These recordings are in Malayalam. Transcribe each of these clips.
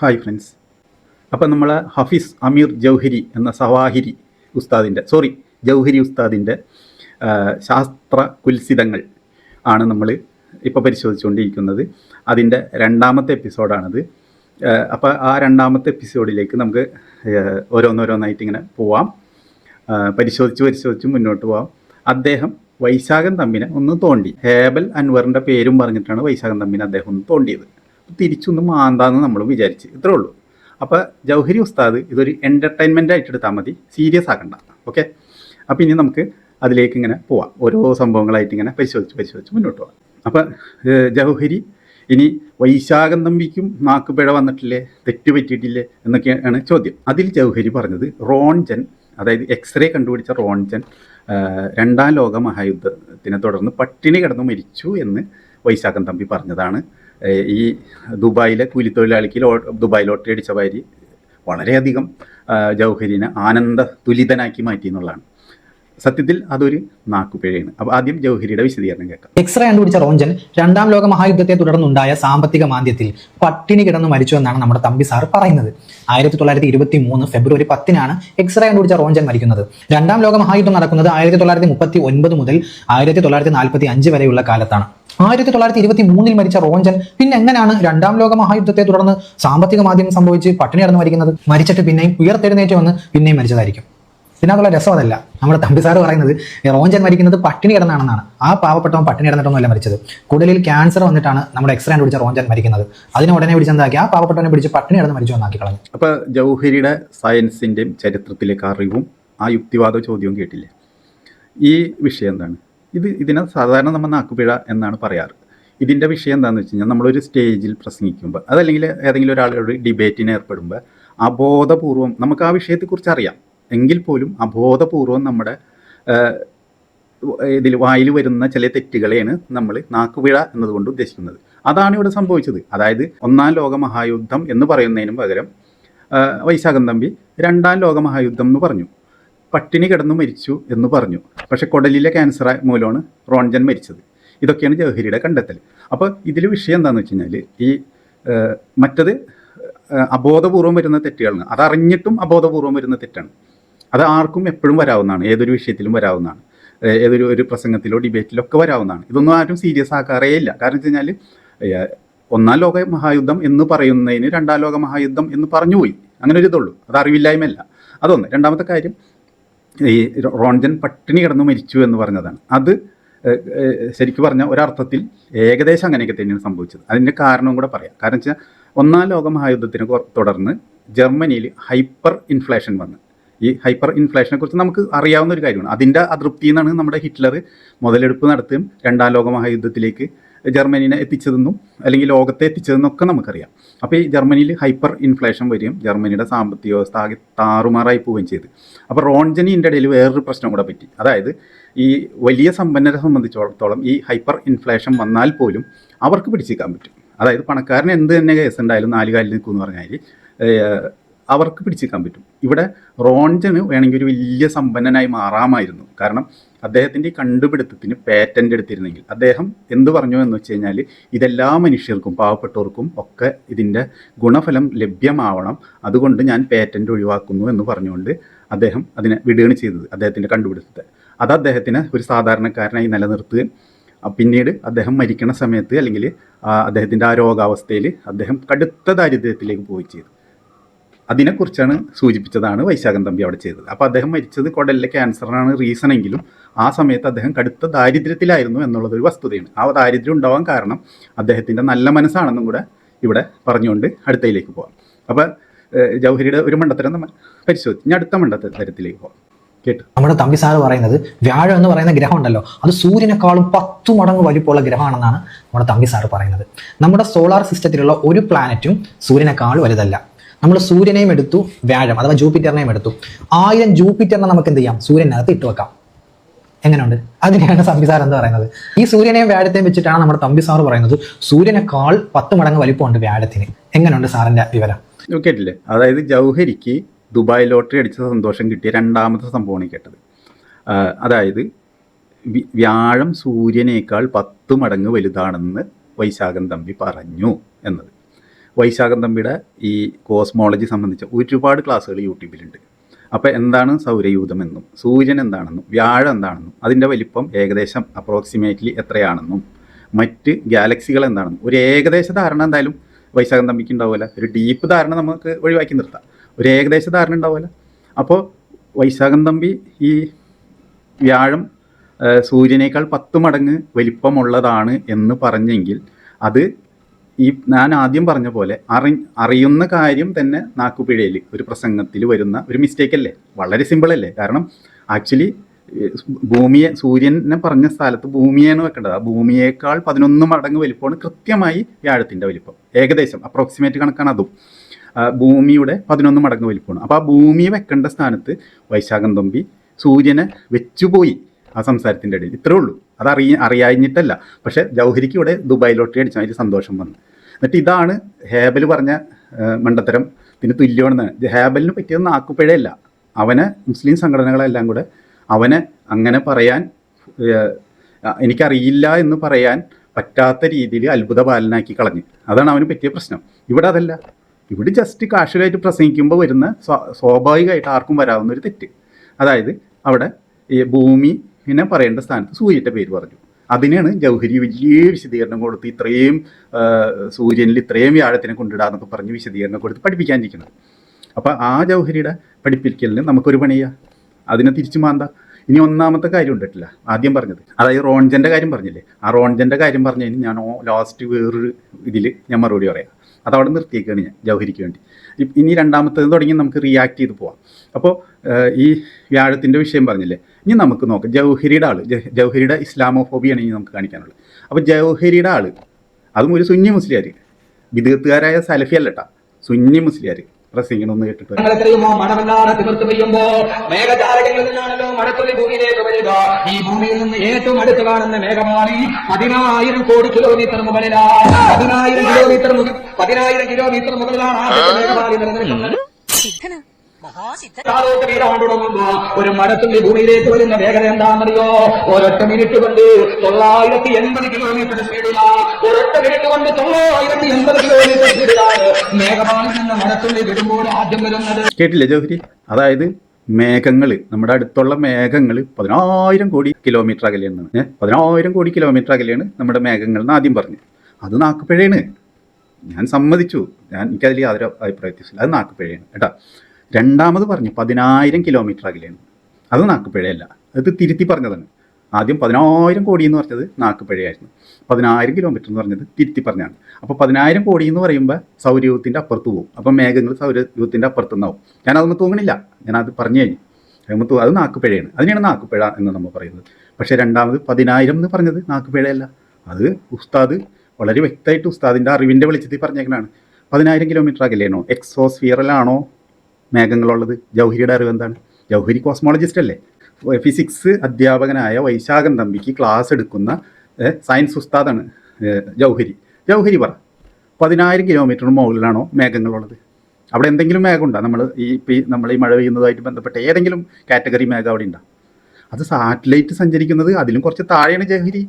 ഹായ് ഫ്രണ്ട്സ് അപ്പം നമ്മൾ ഹഫീസ് അമീർ ജൗഹരി എന്ന സവാഹിരി ഉസ്താദിന്റെ സോറി ജൗഹരി ഉസ്താദിന്റെ ശാസ്ത്ര കുൽസിതങ്ങൾ ആണ് നമ്മൾ ഇപ്പോൾ പരിശോധിച്ചുകൊണ്ടിരിക്കുന്നത്. അതിന്റെ രണ്ടാമത്തെ എപ്പിസോഡാണിത് അപ്പോൾ ആ രണ്ടാമത്തെ എപ്പിസോഡിലേക്ക് നമുക്ക് ഓരോന്നോരോന്നായിട്ട് ഇങ്ങനെ പോവാം. പരിശോധിച്ച് പരിശോധിച്ച് മുന്നോട്ട് പോവാം. അദ്ദേഹം വൈശാഖൻ തമ്മിനെ ഒന്ന് തോണ്ടി. ഹേബൽ അൻവറിന്റെ പേരും പറഞ്ഞിട്ടാണ് വൈശാഖൻ തമ്മിനെ അദ്ദേഹം ഒന്ന് തോണ്ടിയത്. തിരിച്ചൊന്ന് മാന്താന്ന് നമ്മൾ വിചാരിച്ച്. ഇത്രേ ഉള്ളൂ. അപ്പോൾ ജൗഹരി ഉസ്താദ് ഇതൊരു എന്റർടൈൻമെന്റ് ആയിട്ട് എടുത്താൽ മതി. സീരിയസ് ആക്കണ്ട. ഓക്കെ അപ്പോൾ ഇനി നമുക്ക് അതിലേക്ക് ഇങ്ങനെ പോവാം. ഓരോ സംഭവങ്ങളായിട്ട് ഇങ്ങനെ പരിശോധിച്ച് പരിശോധിച്ച് മുന്നോട്ട് പോവാം. അപ്പോൾ ജൗഹരി ഇനി വൈശാഖം തമ്പിക്കും നാക്കുപിഴ വന്നിട്ടില്ലേ? തെറ്റ് പറ്റിയിട്ടില്ലേ? എന്നൊക്കെയാണ് ചോദ്യം. അതിൽ ജൗഹരി പറഞ്ഞത് റോൺജൻ അതായത് എക്സ്റേ കണ്ടുപിടിച്ച റോൺജൻ രണ്ടാം ലോക മഹായുദ്ധത്തിനെ തുടർന്ന് പട്ടിണി കിടന്ന് മരിച്ചു എന്ന് വൈശാഖൻ തമ്പി പറഞ്ഞതാണ്. ഈ ദുബായിലെ കൂലിത്തൊഴിലാളിക്ക് ലോ ദുബായ് ലോട്ടറി അടിച്ച വാരി വളരെയധികം ജൗഹരിനെ ആനന്ദ തുലിതനാക്കി മാറ്റി എന്നുള്ളതാണ്. സത്യത്തിൽ അതൊരു നാക്കുപിഴയാണ്. അപ്പോൾ ആദ്യം ജൗഹരിയുടെ വിശദീകരണം കേൾക്കാം. എക്സ്റേ കണ്ടുപിടിച്ച റോഞ്ചൻ രണ്ടാം ലോക മഹായുദ്ധത്തെ തുടർന്നുണ്ടായ സാമ്പത്തിക മാന്ദ്യത്തിൽ പട്ടിണി കിടന്ന് മരിച്ചു എന്നാണ് നമ്മുടെ തമ്പി സാർ പറയുന്നത്. ആയിരത്തി തൊള്ളായിരത്തി ഇരുപത്തി മൂന്ന് ഫെബ്രുവരി പത്തിനാണ് എക്സ്റേ കണ്ടുപിടിച്ച റോഞ്ചൻ മരിക്കുന്നത്. രണ്ടാം ലോക മഹായുദ്ധം നടക്കുന്നത് ആയിരത്തി തൊള്ളായിരത്തി മുപ്പത്തി ഒൻപത് മുതൽ ആയിരത്തി തൊള്ളായിരത്തി നാൽപ്പത്തി അഞ്ച് വരെയുള്ള കാലത്താണ്. ആയിരത്തി തൊള്ളായിരത്തി ഇരുപത്തി മൂന്നിൽ മരിച്ച റോഞ്ചൻ പിന്നെ എങ്ങനെയാണ് രണ്ടാം ലോക മഹായുദ്ധത്തെ തുടർന്ന് സാമ്പത്തിക മാധ്യമം സംഭവിച്ച് പട്ടിണി കിടന്ന് മരിക്കുന്നത്? മരിച്ചിട്ട് പിന്നെയും ഉയർത്തെഴുന്നേറ്റ് വന്ന് പിന്നെയും മരിച്ചതായിരിക്കും. പിന്നെ അതുള്ള രസം അതല്ല. നമ്മുടെ തമ്പിസാർ പറയുന്നത് റോഞ്ചൻ മരിക്കുന്നത് പട്ടിണി കിടന്നാണെന്നാണ്. ആ പാവപ്പെട്ടവൻ പട്ടിണി കിടന്നിട്ടൊന്നുമല്ല മരിച്ചത്. കുടലിൽ ക്യാൻസർ വന്നിട്ടാണ് നമ്മുടെ എക്സ്റേ പിടിച്ച റോഞ്ചൻ മരിക്കുന്നത്. അതിനെ ഉടനെ പിടിച്ചെന്താക്കി ആ പാവപ്പെട്ടവനെ പിടിച്ച് പട്ടിണി കിടന്ന് മരിച്ചു എന്നാക്കി കളഞ്ഞു. അപ്പൊ ജൗഹരിയുടെ സയൻസിന്റെയും ചരിത്രത്തിലേക്ക് അറിവും ആ യുക്തിവാദ ചോദ്യവും കേട്ടില്ലേ? ഈ വിഷയം എന്താണ്? ഇത് ഇതിനെ സാധാരണ നമ്മൾ നാക്കുപിഴ എന്നാണ് പറയാറ്. ഇതിന്റെ വിഷയം എന്താണെന്ന് വെച്ച് കഴിഞ്ഞാൽ നമ്മളൊരു സ്റ്റേജിൽ പ്രസംഗിക്കുമ്പോൾ അതല്ലെങ്കിൽ ഏതെങ്കിലും ഒരാളോട് ഡിബേറ്റിന് ഏർപ്പെടുമ്പോൾ അബോധപൂർവം നമുക്ക് ആ വിഷയത്തെക്കുറിച്ച് അറിയാം. എങ്കിൽ പോലും അബോധപൂർവം നമ്മുടെ ഇതിൽ വായിൽ വരുന്ന ചില തെറ്റുകളെയാണ് നമ്മൾ നാക്കുപിഴ എന്നതുകൊണ്ട് ഉദ്ദേശിക്കുന്നത്. അതാണ് ഇവിടെ സംഭവിച്ചത്. അതായത് ഒന്നാം ലോക മഹായുദ്ധം എന്ന് പറയുന്നതിനും പകരം വൈശാഖം തമ്പി രണ്ടാം ലോക മഹായുദ്ധം എന്ന് പറഞ്ഞു. പട്ടിണി കിടന്നു മരിച്ചു എന്ന് പറഞ്ഞു. പക്ഷെ കുടലിലെ ക്യാൻസർ മൂലമാണ് റോൺജൻ മരിച്ചത്. ഇതൊക്കെയാണ് ജവഹരിയുടെ കണ്ടെത്തൽ. അപ്പോൾ ഇതിൽ വിഷയം എന്താണെന്ന് വെച്ച് കഴിഞ്ഞാൽ ഈ മറ്റത് അബോധപൂർവം വരുന്ന തെറ്റുകളാണ്. അതറിഞ്ഞിട്ടും അബോധപൂർവം വരുന്ന തെറ്റാണ്. അത് ആർക്കും എപ്പോഴും വരാവുന്നതാണ്. ഏതൊരു വിഷയത്തിലും വരാവുന്നതാണ്. ഏതൊരു ഒരു പ്രസംഗത്തിലോ ഡിബേറ്റിലോ ഒക്കെ വരാവുന്നതാണ്. ഇതൊന്നും ആരും സീരിയസ് ആക്കാറേ ഇല്ല. കാരണം വെച്ച് കഴിഞ്ഞാൽ ഒന്നാം ലോക മഹായുദ്ധം എന്ന് പറയുന്നതിന് രണ്ടാം ലോക മഹായുദ്ധം എന്ന് പറഞ്ഞുപോയി അങ്ങനെ ഒരു ഇതുള്ളൂ. അത് അറിവില്ലായ്മയല്ല. അതൊന്ന്. രണ്ടാമത്തെ കാര്യം ഈ റോൺജൻ പട്ടിണി കിടന്ന് മരിച്ചു എന്ന് പറഞ്ഞതാണ്. അത് ശരിക്കും പറഞ്ഞ ഒരർത്ഥത്തിൽ ഏകദേശം അങ്ങനെയൊക്കെ തന്നെയാണ് സംഭവിച്ചത്. അതിന്റെ കാരണവും കൂടെ പറയാം. കാരണം വെച്ചാൽ ഒന്നാം ലോക മഹായുദ്ധത്തിന് തുടർന്ന് ജർമ്മനിയിൽ ഹൈപ്പർ ഇൻഫ്ലേഷൻ വന്ന്. ഈ ഹൈപ്പർ ഇൻഫ്ലേഷനെ കുറിച്ച് നമുക്ക് അറിയാവുന്ന ഒരു കാര്യമാണ്. അതിന്റെ അതൃപ്തിയിൽ നിന്നാണ് നമ്മുടെ ഹിറ്റ്ലർ മുതലെടുപ്പ് നടത്തുകയും രണ്ടാം ലോക മഹായുദ്ധത്തിലേക്ക് ജർമ്മനിനെ എത്തിച്ചതെന്നും അല്ലെങ്കിൽ ലോകത്തെ എത്തിച്ചതെന്നൊക്കെ നമുക്കറിയാം. അപ്പോൾ ഈ ജർമ്മനിയിൽ ഹൈപ്പർ ഇൻഫ്ലേഷൻ വരികയും ജർമ്മനിയുടെ സാമ്പത്തിക വ്യവസ്ഥ ആകെ താറുമാറായി പോവുകയും ചെയ്തു. അപ്പോൾ റോൺജനിന്റെ ഇടയിൽ വേറൊരു പ്രശ്നം കൂടെ പറ്റി. അതായത് ഈ വലിയ സമ്പന്നരെ സംബന്ധിച്ചിടത്തോളം ഈ ഹൈപ്പർ ഇൻഫ്ലേഷൻ വന്നാൽ പോലും അവർക്ക് പിടിച്ചേക്കാൻ പറ്റും. അതായത് പണക്കാരന് എന്ത് തന്നെ കേസ് ഉണ്ടായാലും നാല് കാലിൽ നിൽക്കും എന്ന് പറഞ്ഞാൽ അവർക്ക് പിടിച്ചേക്കാൻ പറ്റും. ഇവിടെ റോൺജന് വേണമെങ്കിൽ ഒരു വലിയ സമ്പന്നനായി മാറാമായിരുന്നു. കാരണം അദ്ദേഹത്തിന്റെ ഈ കണ്ടുപിടുത്തത്തിന് പേറ്റന്റ് എടുത്തിരുന്നെങ്കിൽ അദ്ദേഹം എന്ത് പറഞ്ഞു എന്ന് വെച്ച് കഴിഞ്ഞാൽ ഇതെല്ലാ മനുഷ്യർക്കും പാവപ്പെട്ടവർക്കും ഒക്കെ ഇതിന്റെ ഗുണഫലം ലഭ്യമാവണം. അതുകൊണ്ട് ഞാൻ പേറ്റന്റ് ഒഴിവാക്കുന്നു എന്ന് പറഞ്ഞുകൊണ്ട് അദ്ദേഹം അതിനെ വിടുകയാണ് ചെയ്തത് അദ്ദേഹത്തിന്റെ കണ്ടുപിടുത്തത്തെ. അത് അദ്ദേഹത്തിന് ഒരു സാധാരണക്കാരനായി നിലനിർത്തുകയും പിന്നീട് അദ്ദേഹം മരിക്കണ സമയത്ത് അല്ലെങ്കിൽ അദ്ദേഹത്തിന്റെ ആ രോഗാവസ്ഥയിൽ അദ്ദേഹം കടുത്ത ദാരിദ്ര്യത്തിലേക്ക് പോയി ചെയ്തു. അതിനെക്കുറിച്ചാണ് സൂചിപ്പിച്ചതാണ് വൈശാഖൻ തമ്പി അവിടെ ചെയ്തത്. അപ്പോൾ അദ്ദേഹം മരിച്ചത് കുടലിലെ ക്യാൻസറിനാണ് റീസൺ എങ്കിലും ആ സമയത്ത് അദ്ദേഹം കടുത്ത ദാരിദ്ര്യത്തിലായിരുന്നു എന്നുള്ളത് ഒരു വസ്തുതയാണ്. ആ ദാരിദ്ര്യം ഉണ്ടാവാൻ കാരണം അദ്ദേഹത്തിന്റെ നല്ല മനസ്സാണെന്നും കൂടെ ഇവിടെ പറഞ്ഞുകൊണ്ട് അടുത്തയിലേക്ക് പോകാം അപ്പോൾ ജൗഹരിയുടെ ഒരു മണ്ടത്തരം നമ്മൾ പരിശോധിച്ചു. ഇനി അടുത്ത മണ്ടത്തരത്തിലേക്ക് പോകാം കേട്ടു? നമ്മുടെ തമ്പി സാറ് പറയുന്നത് വ്യാഴം എന്ന് പറയുന്ന ഗ്രഹം ഉണ്ടല്ലോ അത് സൂര്യനേക്കാളും പത്തു മടങ്ങ് വലിപ്പമുള്ള ഗ്രഹമാണെന്നാണ് നമ്മുടെ തമ്പി സാറ് പറയുന്നത്. നമ്മുടെ സോളാർ സിസ്റ്റത്തിലുള്ള ഒരു പ്ലാനറ്റും സൂര്യനേക്കാൾ വലുതല്ല. നമ്മൾ സൂര്യനെയും എടുത്തു വ്യാഴം അഥവാ ജൂപ്പിറ്ററിനെയും എടുത്തു. ആയിരം ജൂപ്പിറ്ററിനെ നമുക്ക് എന്ത് ചെയ്യാം? സൂര്യനകത്ത് ഇട്ട് വെക്കാം. എങ്ങനെയുണ്ട്? അതിനെയാണ് തമ്പിസാർ എന്ന് പറയുന്നത്? ഈ സൂര്യനെയും വ്യാഴത്തെയും വെച്ചിട്ടാണ് നമ്മുടെ തമ്പി സാറ് പറയുന്നത്. സൂര്യനേക്കാൾ പത്ത് മടങ്ങ് വലിപ്പമുണ്ട് വ്യാഴത്തിന്. എങ്ങനെയുണ്ട് സാറിന്റെ വിവരം? കേട്ടില്ലേ അതായത് ജൗഹരിക്ക് ദുബായ് ലോട്ടറി അടിച്ച സന്തോഷം കിട്ടിയ രണ്ടാമത്തെ സംഭവമാണ് കേട്ടത്. അതായത് വ്യാഴം സൂര്യനേക്കാൾ പത്ത് മടങ്ങ് വലുതാണെന്ന് വൈശാഖൻ തമ്പി പറഞ്ഞു എന്നത്. വൈശാഖം തമ്പിയുടെ ഈ കോസ്മോളജി സംബന്ധിച്ച ഒരുപാട് ക്ലാസ്സുകൾ യൂട്യൂബിലുണ്ട്. അപ്പോൾ എന്താണ് സൗരയൂഥം എന്നും സൂര്യൻ എന്താണെന്നും വ്യാഴം എന്താണെന്നും അതിന്റെ വലിപ്പം ഏകദേശം അപ്രോക്സിമേറ്റ്ലി എത്രയാണെന്നും മറ്റ് ഗാലക്സികൾ എന്താണെന്നും ഒരു ഏകദേശ ധാരണ എന്തായാലും വൈശാഖം തമ്പിക്ക് ഉണ്ടാവില്ല ഒരു ഡീപ്പ് ധാരണ നമുക്ക് ഒഴിവാക്കി നിർത്താം. ഒരു ഏകദേശ ധാരണ ഉണ്ടാവില്ല അപ്പോൾ വൈശാഖം തമ്പി ഈ വ്യാഴം സൂര്യനേക്കാൾ പത്ത് മടങ്ങ് വലിപ്പമുള്ളതാണ് എന്ന് പറഞ്ഞെങ്കിൽ അത് ഈ ഞാൻ ആദ്യം പറഞ്ഞ പോലെ അറി അറിയുന്ന കാര്യം തന്നെ നാക്കുപിഴയിൽ ഒരു പ്രസംഗത്തിൽ വരുന്ന ഒരു മിസ്റ്റേക്ക് അല്ലേ? വളരെ സിമ്പിൾ അല്ലേ? കാരണം ആക്ച്വലി ഭൂമിയെ സൂര്യനെ പറഞ്ഞ സ്ഥലത്ത് ഭൂമിയെന്ന് വെക്കേണ്ടത്. ആ ഭൂമിയേക്കാൾ പതിനൊന്ന് മടങ്ങ് വലിപ്പമാണ് കൃത്യമായി വ്യാഴത്തിന്റെ വലിപ്പം. ഏകദേശം അപ്രോക്സിമേറ്റ് കണക്കാണ് അതും. ഭൂമിയുടെ പതിനൊന്ന് മടങ്ങ് വലിപ്പമാണ്. അപ്പോൾ ആ ഭൂമി വെക്കേണ്ട സ്ഥാനത്ത് വൈശാഖം തമ്പി സൂര്യനെ വെച്ചുപോയി ആ സംസാരത്തിന്റെ ഇടയിൽ. ഇത്രേ ഉള്ളൂ. അത് അറിയ അറിയാഞ്ഞിട്ടല്ല. പക്ഷേ ജൗഹരിക്ക് ഇവിടെ ദുബായ് ലോട്ടറി അടിച്ചാൽ അതിൽ സന്തോഷം വന്നു. എന്നിട്ട് ഇതാണ് ഹേബൽ പറഞ്ഞ മണ്ടത്തരം. ഇതിന് തുല്യമാണെന്ന് ഹേബലിന് പറ്റിയത് നാക്കുപിഴയല്ല. അവനെ മുസ്ലിം സംഘടനകളെല്ലാം കൂടെ അവനെ അങ്ങനെ പറയാൻ എനിക്കറിയില്ല എന്ന് പറയാൻ പറ്റാത്ത രീതിയിൽ അത്ഭുത പാലനാക്കി കളഞ്ഞു. അതാണ് അവന് പറ്റിയ പ്രശ്നം. ഇവിടെ അതല്ല. ഇവിടെ ജസ്റ്റ് കാഷ്വലായിട്ട് പ്രസംഗിക്കുമ്പോൾ വരുന്ന സ്വാഭാവികമായിട്ട് ആർക്കും വരാവുന്ന ഒരു തെറ്റ്. അതായത് അവിടെ ഈ ഭൂമി പിന്നെ പറയേണ്ട സ്ഥാനത്ത് സൂര്യന്റെ പേര് പറഞ്ഞു. അതിനെയാണ് ജൗഹരി വലിയ വിശദീകരണം കൊടുത്ത് ഇത്രയും സൂര്യനിൽ ഇത്രയും വ്യാഴത്തിനെ കൊണ്ടിടാന്നൊക്കെ പറഞ്ഞ് വിശദീകരണം കൊടുത്ത് പഠിപ്പിക്കാനിരിക്കുന്നത് അപ്പോൾ ആ ജൗഹരിയുടെ പഠിപ്പിക്കലിന് നമുക്കൊരു പണി ചെയ്യാം അതിനെ തിരിച്ചു മാന്താ. ഇനി ഒന്നാമത്തെ കാര്യം ഉണ്ടിട്ടില്ല. ആദ്യം പറഞ്ഞത്. അതായത് റോൺജന്റെ കാര്യം പറഞ്ഞില്ലേ? ആ റോൺജന്റെ കാര്യം പറഞ്ഞു കഴിഞ്ഞാൽ ഞാൻ ലാസ്റ്റ് വേറൊരു ഇതിൽ ഞാൻ മറുപടി പറയാം. അതവിടെ നിർത്തിയേക്കാണ് ഞാൻ ജൗഹരിക്ക് വേണ്ടി. ഇനി രണ്ടാമത്തേത് തുടങ്ങി നമുക്ക് റിയാക്ട് ചെയ്ത് പോവാം. അപ്പോൾ ഈ വ്യാഴത്തിന്റെ വിഷയം പറഞ്ഞില്ലേ? ഇനി നമുക്ക് നോക്കാം. ജൗഹരിയുടെ ആൾ ജൗഹരിയുടെ ഇസ്ലാമോഫോബിയാണ് ഇനി നമുക്ക് കാണിക്കാനുള്ളത്. അപ്പോൾ ജൗഹരിയുടെ ആൾ അതും ഒരു സുന്നി മുസ്ലിയാർ വിദഗ്ധകാരായ സലഫി അല്ലട്ടാ സുന്നി മുസ്ലിയാർ പ്രസംഗിക്കണമെന്ന് കേട്ടിട്ട് നിങ്ങൾ എത്രയുമോ മഴവല്ലാതെ തിമിർത്ത് പെയ്യുമ്പോ മേഘജാലകങ്ങളിൽ നിന്നാണല്ലോ മഴത്തുള്ളി ഭൂമിയിലേക്ക് വരിക. ഈ ഭൂമിയിൽ നിന്ന് ഏറ്റവും അടുത്ത് കാണുന്ന മേഘമാലി പതിനായിരം കോടി കിലോമീറ്റർ മുകളിലാണ് പതിനായിരം കിലോമീറ്റർ പതിനായിരം കിലോമീറ്റർ മുകളിലാണ് ആദ്യത്തെ മേഘമാലി നിലനിൽക്കുന്നത്. ഒരു മഴത്തുള്ളി ഭൂമിയിലേക്ക് വരുന്ന വേഗത എന്താണെന്നറിയോ? ഒരൊറ്റ മിനിറ്റ് കൊണ്ട് തൊള്ളായിരത്തി എൺപത് കിലോമീറ്റർ സ്പീഡിലാണ് ഒരൊറ്റ മിനിറ്റ് കൊണ്ട് തൊള്ളായിരത്തി എൺപത് കിലോമീറ്റർ സ്പീഡിലാണ് മേഘമാലിൽ നിന്ന് മഴത്തുള്ളി വിടുമ്പോൾ ആദ്യം വരുന്നത്. കേട്ടില്ലേ ജോഹരി അതായത് മേഘങ്ങൾ നമ്മുടെ അടുത്തുള്ള മേഘങ്ങൾ പതിനായിരം കോടി കിലോമീറ്റർ അകലെയാണ്. ഏഹ് പതിനായിരം കോടി കിലോമീറ്റർ അകലെയാണ് നമ്മുടെ മേഘങ്ങൾ എന്ന് ആദ്യം പറഞ്ഞു. അത് നാക്കുപഴയാണ്. ഞാൻ സമ്മതിച്ചു. ഞാൻ എനിക്കതിൽ യാതൊരു അഭിപ്രായത്തിൽ അത് നാക്കുപഴയാണ്. കേട്ടാ? രണ്ടാമത് പറഞ്ഞു പതിനായിരം കിലോമീറ്റർ അകലെയാണ്. അത് നാക്കുപിഴയല്ല അത് തിരുത്തി പറഞ്ഞതാണ്. ആദ്യം പതിനായിരം കോടി എന്ന് പറഞ്ഞത് നാക്കുപിഴയായിരുന്നു പതിനായിരം കിലോമീറ്റർ എന്ന് പറഞ്ഞത് തിരുത്തി പറഞ്ഞാണ്. അപ്പോൾ പതിനായിരം കോടി എന്ന് പറയുമ്പോൾ സൗരയൂഹത്തിന്റെ അപ്പുറത്ത് പോകും അപ്പം മേഘങ്ങൾ സൗരയൂഹത്തിന്റെ അപ്പുറത്ത് നിന്നാവും ഞാൻ അതൊന്നും തൂങ്ങണില്ല. അത് പറഞ്ഞു കഴിഞ്ഞു. അതൊന്നും അത് നാക്കുപിഴയാണ് അതിനെയാണ് നാക്കുപിഴ എന്ന് നമ്മൾ പറയുന്നത്. പക്ഷേ രണ്ടാമത് പതിനായിരം എന്ന് പറഞ്ഞത് നാക്കുപിഴയല്ല അത് ഉസ്താദ് വളരെ വ്യക്തമായിട്ട് ഉസ്താദിന്റെ അറിവിന്റെ വെളിച്ചത്തിൽ പറഞ്ഞേക്കണാണ് പതിനായിരം കിലോമീറ്റർ അകലെയാണോ? എക്സോസ്ഫിയറിലാണോ മേഘങ്ങളുള്ളത്. ജൗഹരിയുടെ അറിവ് എന്താണ്? ജൗഹരി കോസ്മോളജിസ്റ്റ് അല്ലേ? ഫിസിക്സ് അധ്യാപകനായ വൈശാഖൻ തമ്പിക്ക് ക്ലാസ് എടുക്കുന്ന സയൻസ് ഉസ്താദാണ് ജൗഹരി. ജൗഹരി പറ പതിനായിരം കിലോമീറ്ററിന് മുകളിലാണോ മേഘങ്ങളുള്ളത്? അവിടെ എന്തെങ്കിലും മേഘം ഉണ്ടോ നമ്മൾ ഈ നമ്മൾ ഈ മഴ പെയ്യുന്നതുമായിട്ട് ബന്ധപ്പെട്ട ഏതെങ്കിലും കാറ്റഗറി മേഘം അവിടെ ഉണ്ടോ? അത് സാറ്റലൈറ്റ് സഞ്ചരിക്കുന്നത് അതിലും കുറച്ച് താഴെയാണ് ജൗഹരി.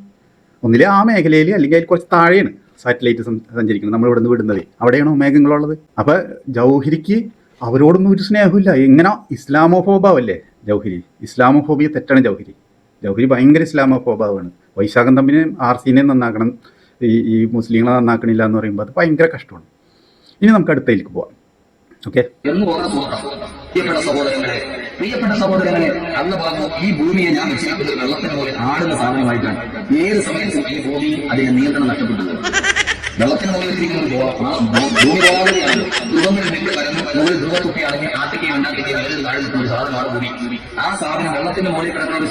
ഒന്നിലെ ആ മേഖലയിൽ അല്ലെങ്കിൽ അതിൽ കുറച്ച് താഴെയാണ് സാറ്റലൈറ്റ് സഞ്ചരിക്കുന്നത്. നമ്മൾ ഇവിടുന്ന് വിടുന്നത്. അവിടെയാണോ മേഘങ്ങളുള്ളത്? അപ്പോൾ ജൗഹരിക്ക് അവരോടൊന്നും ഒരു സ്നേഹമില്ല. എങ്ങനെ? ഇസ്ലാമോഫോബാവല്ലേ ജൗഹരി. ഇസ്ലാമോഫോബിയ തെറ്റാണ് ജൗഹരി. ജൗഹരി ഭയങ്കര ഇസ്ലാമോഫോബാവാണ്. വൈശാഖൻ തമ്പിനെ ആർ സിനെയും നന്നാക്കണം ഈ ഈ മുസ്ലിങ്ങളെ നന്നാക്കണില്ല എന്ന് പറയുമ്പോൾ അത് ഭയങ്കര കഷ്ടമാണ്. ഇനി നമുക്ക് അടുത്തയിലേക്ക് പോവാം. ഓക്കെ? പ്രിയപ്പെട്ട സഹോദരങ്ങളെ പ്രിയപ്പെട്ട സഹോദരങ്ങളെ അന്ന് പറഞ്ഞു ഈ ഭൂമിയെ ഞാൻ വെച്ചിരിക്കുന്നത് വെള്ളത്തിന് പോലെ ആടുന്ന സാധനമായിട്ടാണ്. ഏത് സമയത്തും ഈ ഭൂമി അതിന്റെ നിയന്ത്രണം നഷ്ടപ്പെട്ടു പോകും. വെള്ളത്തിന് മുകളിൽ ഇരിക്കുന്ന ഒരു ഗോളം ആ ഭൂ- ഭൂമി ഗോളാവലിയാണ് ധ്രുവങ്ങളിൽ നെല്ല് കലർന്ന് മുകളിൽ ധ്രുവത്തുപ്പിയാണെങ്കിൽ ആട്ടിക്കുകയും ഉണ്ടാക്കുകയും വലുത് താഴെ സാധനമാണ് ഭൂമി. ആ സാധനം വെള്ളത്തിന്റെ മുകളിൽ കിടക്കുന്ന ഒരു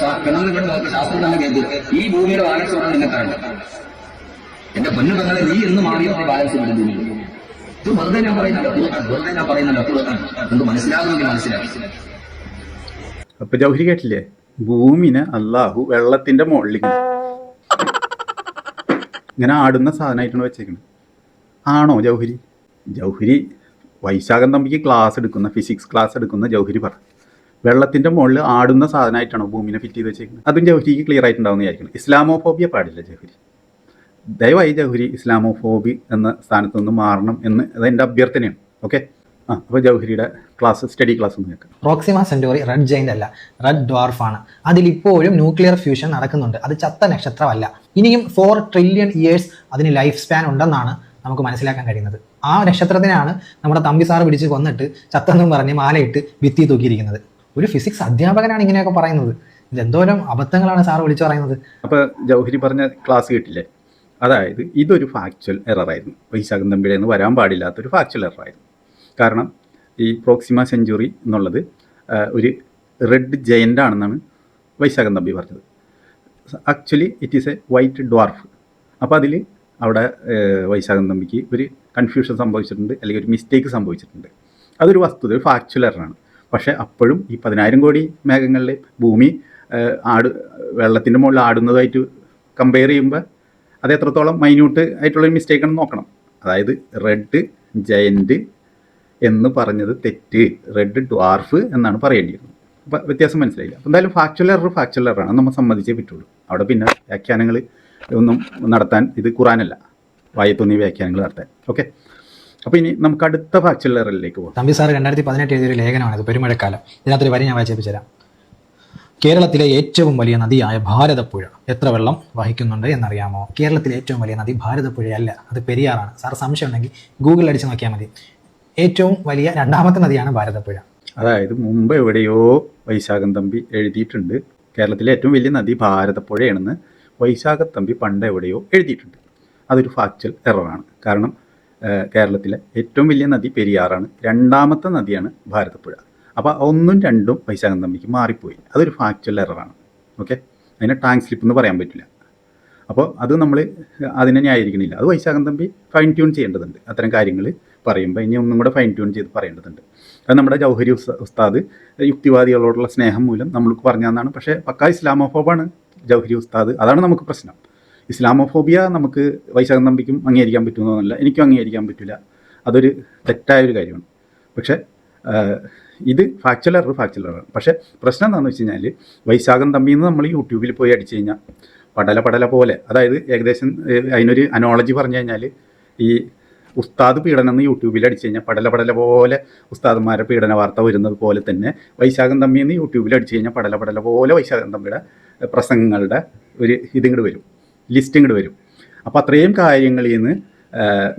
സാധനം നമുക്ക് ഈ ഭൂമിയുടെ ബാലൻസ് പറഞ്ഞാൽ കാണും എന്റെ പൊന്നു പെങ്ങളെ നീ എന്ന് മാറിയോ ആ ബാലൻസ് ഭൂമിയിൽ ഇത് വെറുതെ ഞാൻ പറയുന്ന ലഭ്യതാണ് വെറുതെ ഞാൻ പറയുന്ന ലഭ്യതാണ് എന്ത് മനസ്സിലാകുമെങ്കിൽ മനസ്സിലാക്കി അപ്പൊ ജൗഹരി കേട്ടില്ലേ? ഭൂമിനെ അള്ളാഹു വെള്ളത്തിന്റെ മുകളിൽ ഇങ്ങനെ ആടുന്ന സാധനമായിട്ടാണ് വെച്ചേക്കുന്നത്. ആണോ ജൗഹരി? ജൗഹരി വൈശാഖൻ തമ്പിക്ക് ക്ലാസ് എടുക്കുന്ന ഫിസിക്സ് ക്ലാസ് എടുക്കുന്ന ജൗഹരി പറ. വെള്ളത്തിന്റെ മുകളിൽ ആടുന്ന സാധനമായിട്ടാണോ ഭൂമിനെ ഫിറ്റ് ചെയ്ത് വെച്ചേക്കുന്നത്? അതും ജൗഹരിക്ക് ക്ലിയർ ആയിട്ടുണ്ടാവുന്ന വിചാരിക്കണം ഇസ്ലാമോഫോബിയ പാടില്ല ജൗഹരി. ദയവായി ജൗഹരി ഇസ്ലാമോഫോബി എന്ന സ്ഥാനത്ത് നിന്ന് മാറണം എന്ന് അതെന്റെ അഭ്യർത്ഥനയാണ്. ഓക്കെ ആ അപ്പോൾ ജൗഹരിയുടെ ക്ലാസ് സ്റ്റഡി ക്ലാസ് ഒന്ന് കേൾക്കാം. പ്രോക്സിമ സെന്റോറി റെഡ് ജൈന്റ് അല്ല റെഡ് ഡ്വാർഫ് ആണ്. അതിൽ ഇപ്പോഴും ന്യൂക്ലിയർ ഫ്യൂഷൻ നടക്കുന്നുണ്ട്. അത് ചത്ത നക്ഷത്രമല്ല. ഇനിയും ഫോർ ട്രില്യൺ ഇയേഴ്സ് അതിന് ലൈഫ് സ്പാൻ ഉണ്ടെന്നാണ് നമുക്ക് മനസ്സിലാക്കാൻ കഴിയുന്നത്. ആ നക്ഷത്രത്തിനാണ് നമ്മുടെ തമ്പി സാറ് പിടിച്ച് കൊന്നിട്ട് ചത്തെന്നും പറഞ്ഞ് മാലയിട്ട് ഭിത്തി തൂക്കിയിരിക്കുന്നത്. ഒരു ഫിസിക്സ് അധ്യാപകനാണ് ഇങ്ങനെയൊക്കെ പറയുന്നത്. ഇതെന്തോരം അബദ്ധങ്ങളാണ് സാർ വിളിച്ചു പറയുന്നത്. അപ്പോൾ ജൗഹരി പറഞ്ഞ ക്ലാസ് കിട്ടില്ലേ? അതായത് ഇതൊരു ഫാക്ച്വൽ എററായിരുന്നു വൈശാഖം തമ്പിയുടെ നിന്ന് വരാൻ പാടില്ലാത്തൊരു ഫാക്ച്വൽ എററായിരുന്നു കാരണം ഈ പ്രോക്സിമ സെഞ്ചുറി എന്നുള്ളത് ഒരു റെഡ് ജയന്റ് ആണെന്നാണ് വൈശാഖൻ തമ്പി പറഞ്ഞത്. Actually it is a white dwarf അപ്പോൾ അതിൽ അവിടെ വൈശാഖൻ വൈശാഖം തമ്പിക്ക് ഒരു കൺഫ്യൂഷൻ സംഭവിച്ചിട്ടുണ്ട് അല്ലെങ്കിൽ ഒരു മിസ്റ്റേക്ക് സംഭവിച്ചിട്ടുണ്ട്. അതൊരു വസ്തുത ഒരു ഫാക്ച്വൽ എററാണ് പക്ഷേ അപ്പോഴും ഈ പതിനായിരം കോടി മേഘങ്ങളിൽ ഭൂമി ആട് വെള്ളത്തിന്റെ മുകളിൽ ആടുന്നതായിട്ട് കമ്പയർ ചെയ്യുമ്പോൾ അത് എത്രത്തോളം മൈന്യൂട്ട് ആയിട്ടുള്ളൊരു മിസ്റ്റേക്ക് ആണെന്ന് നോക്കണം. അതായത് റെഡ് ജയന്റ് എന്ന് പറഞ്ഞത് തെറ്റ്. റെഡ് ഡ്വാർഫ് എന്നാണ് പറയേണ്ടിയിരുന്നത്. അപ്പോൾ വ്യത്യാസം മനസ്സിലായില്ല. എന്തായാലും ഫാക്ച്വൽ എറർ ഫാക്ച്വൽ എററാണ് നമ്മൾ സമ്മതിച്ചേ പറ്റുള്ളൂ. അവിടെ പിന്നെ വ്യാഖ്യാനങ്ങൾ ഒന്നും നടത്താൻ ഇത് ഖുറാനല്ല. വായത്തോന്നിയ വ്യാഖ്യാനങ്ങൾ നടത്താൻ. ഓക്കെ അപ്പോൾ ഇനി നമുക്ക് അടുത്ത ഫാക്ച്വൽ എററിലേക്ക് പോകാം. തമ്പി സാർ രണ്ടായിരത്തി പതിനെട്ട് എഴുതിയൊരു ലേഖനമാണിത് പെരുമഴക്കാലം. ഇതിനകത്തൊരു വരി ഞാൻ വായിച്ചു തരാം കേരളത്തിലെ ഏറ്റവും വലിയ നദിയായ ഭാരതപ്പുഴ എത്ര വെള്ളം വഹിക്കുന്നുണ്ട് എന്നറിയാമോ? കേരളത്തിലെ ഏറ്റവും വലിയ നദി ഭാരതപ്പുഴയല്ല. അത് പെരിയാറാണ്. സാർ സംശയം ഉണ്ടെങ്കിൽ ഗൂഗിളിൽ അടിച്ച് നോക്കിയാൽ മതി. ഏറ്റവും വലിയ രണ്ടാമത്തെ നദിയാണ് ഭാരതപ്പുഴ. അതായത് മുമ്പ് എവിടെയോ വൈശാഖൻ തമ്പി എഴുതിയിട്ടുണ്ട്. കേരളത്തിലെ ഏറ്റവും വലിയ നദി ഭാരതപ്പുഴയാണെന്ന് വൈശാഖ തമ്പി പണ്ട് എവിടെയോ എഴുതിയിട്ടുണ്ട്. അതൊരു ഫാക്ച്വൽ എററാണ് കാരണം കേരളത്തിലെ ഏറ്റവും വലിയ നദി പെരിയാറാണ്. രണ്ടാമത്തെ നദിയാണ് ഭാരതപ്പുഴ. അപ്പോൾ ഒന്നും രണ്ടും വൈശാഖൻ തമ്പിക്ക് മാറിപ്പോയി. അതൊരു ഫാക്ച്വൽ എററാണ് ഓക്കെ അതിനെ ടാങ്ക് സ്ലിപ്പ് എന്ന് പറയാൻ പറ്റില്ല. അപ്പോൾ അത് നമ്മൾ അതിനെ ന്യായീകരിക്കണില്ല. അത് വൈശാഖൻ തമ്പി ഫൈൻ ട്യൂൺ ചെയ്യേണ്ടതുണ്ട്. അത്തരം കാര്യങ്ങൾ പറയുമ്പോൾ ഇനി ഒന്നും കൂടെ ഫൈൻ ട്യൂൺ ചെയ്ത് പറയേണ്ടതുണ്ട്. അത് നമ്മുടെ ജൗഹരി ഉസ്ത- ഉസ്താദ് യുക്തിവാദികളോടുള്ള സ്നേഹം മൂലം നമ്മൾക്ക് പറഞ്ഞു തന്നാണ് പക്ഷേ പക്കാ ഇസ്ലാമോഫോബാണ് ജൗഹരി ഉസ്താദ്. അതാണ് നമുക്ക് പ്രശ്നം. ഇസ്ലാമോഫോബിയ നമുക്ക് വൈശാഖൻ തമ്പിക്കും അംഗീകരിക്കാൻ പറ്റുമെന്നല്ല എനിക്കും അംഗീകരിക്കാൻ പറ്റില്ല. അതൊരു തെറ്റായ ഒരു കാര്യമാണ്. പക്ഷേ ഇത് ഫാക്ച്വലർ എറർ പക്ഷേ പ്രശ്നം എന്താണെന്ന് വെച്ച് കഴിഞ്ഞാൽ വൈശാഖം തമ്പിന്ന് നമ്മൾ യൂട്യൂബിൽ പോയി അടിച്ചു കഴിഞ്ഞാൽ പടല പടല പോലെ. അതായത് ഏകദേശം അതിനൊരു അനോളജി പറഞ്ഞു കഴിഞ്ഞാൽ ഈ ഉസ്താദ് പീഡനം എന്ന് യൂട്യൂബിൽ അടിച്ചു കഴിഞ്ഞാൽ പടല പടല പോലെ ഉസ്താദന്മാരെ പീഡന വാർത്ത വരുന്നത് പോലെ തന്നെ വൈശാഖം തമ്മി എന്ന് യൂട്യൂബിൽ അടിച്ചു കഴിഞ്ഞാൽ പടല പടല പോലെ വൈശാഖം തമ്മിയുടെ പ്രസംഗങ്ങളുടെ ഒരു ഇതിങ്ങോട്ട് വരും. ലിസ്റ്റ് ഇങ്ങോട്ട് വരും. അപ്പോൾ അത്രയും കാര്യങ്ങളിൽ നിന്ന്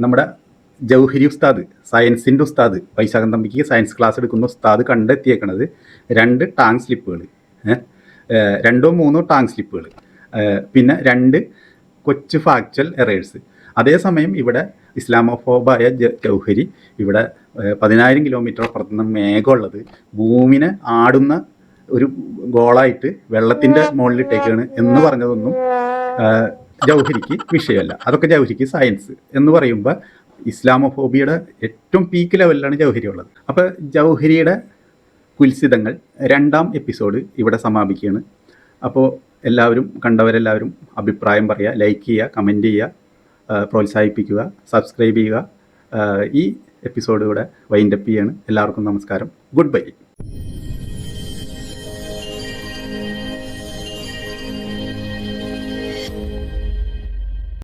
നമ്മുടെ ജൗഹരി ഉസ്താദ് സയൻസിന്റെ ഉസ്താദ് വൈശാഖം തമ്പിക്ക് സയൻസ് ക്ലാസ് എടുക്കുന്ന ഉസ്താദ് കണ്ടെത്തിയേക്കണത് രണ്ട് ടാങ് സ്ലിപ്പുകൾ രണ്ടോ മൂന്നോ ടാങ് സ്ലിപ്പുകൾ പിന്നെ രണ്ട് കൊച്ചു ഫാക്ച്വൽ എറേഴ്സ് അതേസമയം ഇവിടെ ഇസ്ലാമോഫോബായ ജൗഹരി ഇവിടെ പതിനായിരം കിലോമീറ്റർ അപ്പുറത്തുനിന്ന് മേഘമുള്ളത് ഭൂമിനെ ആടുന്ന ഒരു ഗോളായിട്ട് വെള്ളത്തിന്റെ മുകളിലിട്ടേക്കാണ് എന്ന് പറഞ്ഞതൊന്നും ജൗഹരിക്ക് വിഷയമല്ല. അതൊക്കെ ജൗഹരിക്ക് സയൻസ് എന്ന് പറയുമ്പോൾ ഇസ്ലാമോഫോബിയുടെ ഏറ്റവും പീക്ക് ലെവലിലാണ് ജൗഹരി ഉള്ളത്. അപ്പോൾ ജൗഹരിയുടെ കുൽസിതങ്ങൾ രണ്ടാം എപ്പിസോഡ് ഇവിടെ സമാപിക്കുകയാണ്. അപ്പോൾ എല്ലാവരും കണ്ടവരെല്ലാവരും അഭിപ്രായം പറയുക ലൈക്ക് ചെയ്യുക കമന്റ് ചെയ്യുക പ്രോത്സാഹിപ്പിക്കുക സബ്സ്ക്രൈബ് ചെയ്യുക. ഈ എപ്പിസോഡ് ഇവിടെ വൈൻഡപ്പ് ചെയ്യാണ്. എല്ലാവർക്കും നമസ്കാരം. Good bye